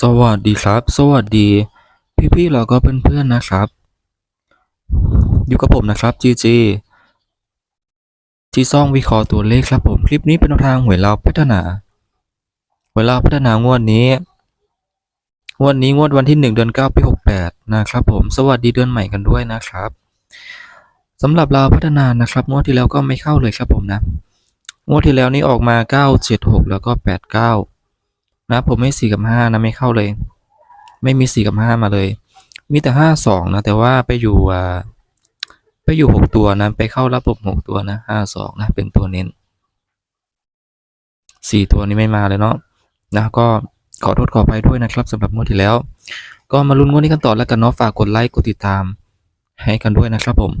สวัสดีครับ สวัสดี พี่ๆแล้วก็เพื่อนๆนะครับ อยู่กับผมนะครับ GG ที่ซ่องวิเคราะห์ตัวเลขครับผมคลิปนี้เป็นทางหวยเราพัฒนาหวยเราพัฒนางวดนี้งวดนี้งวดวันที่ 1 เดือน9ปี68นะครับผมสวัสดีเดือนใหม่กันด้วยนะครับสำหรับเราพัฒนานะครับงวดที่แล้วก็ไม่เข้าเลยครับผมนะงวดที่แล้วนี่ออกมา 976 แล้วก็ 89 นะผมไม่กับ5นะไม่เข้าเลย ไม่มี4กับ5มาเลย มีแต่ห้าสองนะแต่ว่าไปอยู่อ่าไปอยู่หกตัวนะไปเข้าระบบหกตัวนะห้าสองนะเป็นตัวเน้นสี่ตัวนี้ไม่มาเลยเนาะนะก็ขอโทษขออภัยด้วยนะครับสำหรับงวดที่แล้ว ก็มาลุ้นงวดนี้กันต่อแล้วกันเนาะฝากกดไลค์กดติดตามให้กันด้วยนะครับผม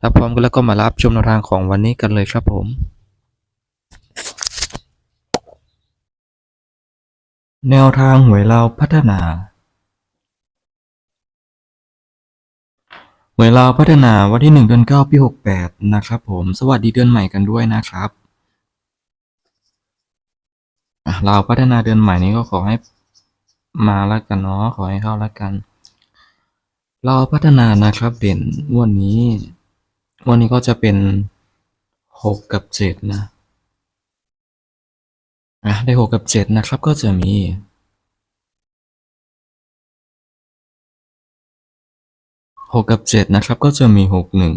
ถ้าพร้อมกันแล้วก็มารับชมแนวทางของวันนี้กันเลยครับผม แนวทางหวยเราพัฒนา หวยเราพัฒนาวันที่หนึ่งเดือนเก้าปีหกแปดนะครับผม สวัสดีเดือนใหม่กันด้วยนะครับอะเราพัฒนาเดือนใหม่นี้ก็ขอให้มาล้วกันเนาะ ขอให้เข้าล้วกันเราพัฒนานะครับเด่นวันนี้ วันนี้ก็จะเป็นหกกับเจ็ดนะ อะได้หกกับเจ็ดนะครับก็จะมีหกกับเจ็ดนะครับก็จะมีหกหนึ่ง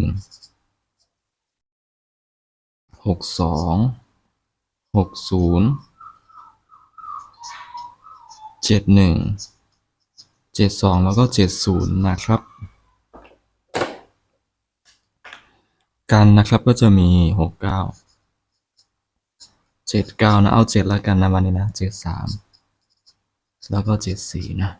หกสองหกศูนย์เจ็ดหนึ่งเจ็ดสองแล้วก็เจ็ดศูนย์นะครับ กันนะครับก็จะมีหกเก้า เจ็ดเก้านะ เอาเจ็ดแล้วกันนะวันนี้นะเจ็ดสามแล้วก็เจ็ดสี่นะ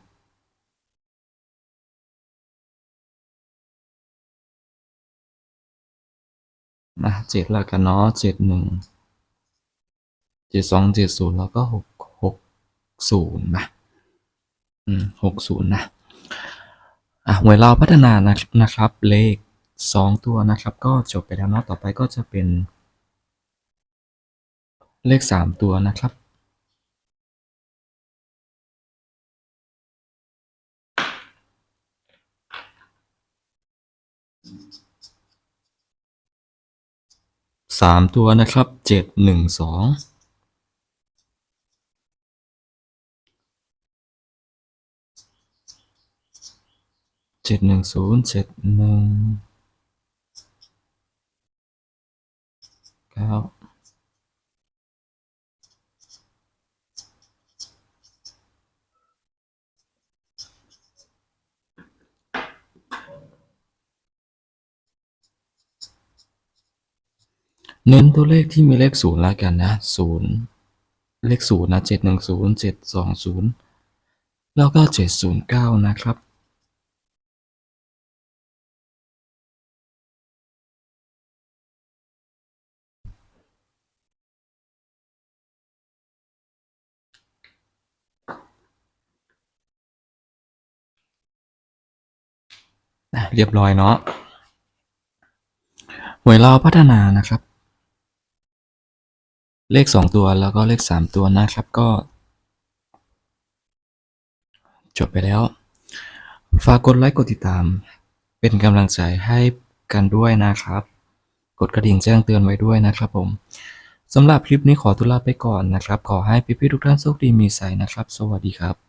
นะเจ็ดแล้วกันเนาะเจ็ดหนึ่งเจ็ดสองเจ็ดศูนย์แล้วก็หกหกศูนย์นะอืมหกศูนย์นะอะหวยเราพัฒนานะนะครับเลขสองตัวนะครับ ก็จบไปแล้วเนาะต่อไปก็จะเป็น เลขสามตัวนะครับสามตัวนะครับเจ็ดหนึ่งสองเจ็ดหนึ่งศูนย์เจ็ดหนึ่งเก้า เน้นตัวเลขที่มีเลขศูนย์แล้วกันนะศูนย์เลขศูนย์นะเจ็ดหนึ่งศูนย์เจ็ดสองศูนย์แล้วก็เจ็ดศูนย์เก้านะครับเรียบร้อยเนาะหวยเราพัฒนานะครับ เลขสองตัวแล้วก็เลขสามตัวนะครับก็ จบไปแล้ว ฝากกดไลค์กดติดตาม เป็นกำลังใจให้กันด้วยนะครับ กดกระดิ่งแจ้งเตือนไว้ด้วยนะครับผมสำหรับคลิปนี้ขอตุลาไปก่อนนะครับ ขอให้พี่ๆทุกท่านโชคดีมีใสนะครับ สวัสดีครับ